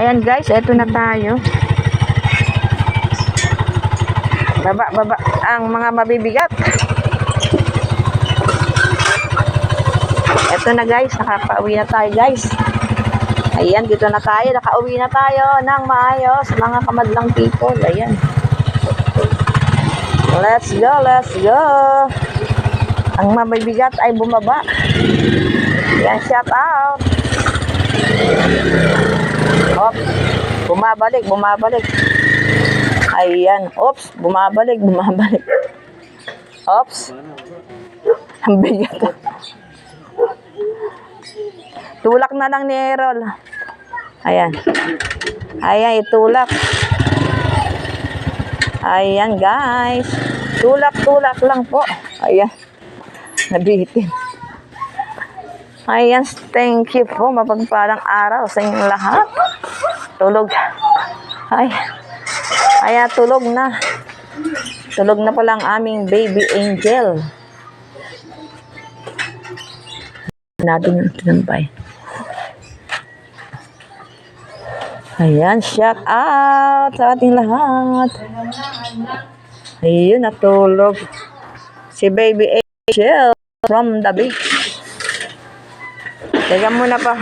Ayan guys, eto na tayo. Baba, baba ang mga mabibigat. Eto na guys, nakapauwi na tayo guys. Ayan, dito na tayo. Nakauwi na tayo ng maayos, mga kamadlang people. Ayan. Let's go, let's go. Ang mabibigat ay bumaba. Ayan, shout out. Bumabalik, bumabalik. Ayan. Oops, bumabalik, bumabalik. Oops. Ang bigat. Tulak na lang ni Errol. Ayan. Ayan, itulak. Ayan, guys. Tulak-tulak lang po. Ayan. Nabitin. Ayan, thank you po. Mapagpalang araw sa inyong lahat. Tulog. Ay. Ayan, tulog na. Tulog na pala ang aming baby angel. Natin yung tinambay. Ayan, shout out sa ating lahat. Ayun, natulog. Si baby angel from the beach. Teka muna pa.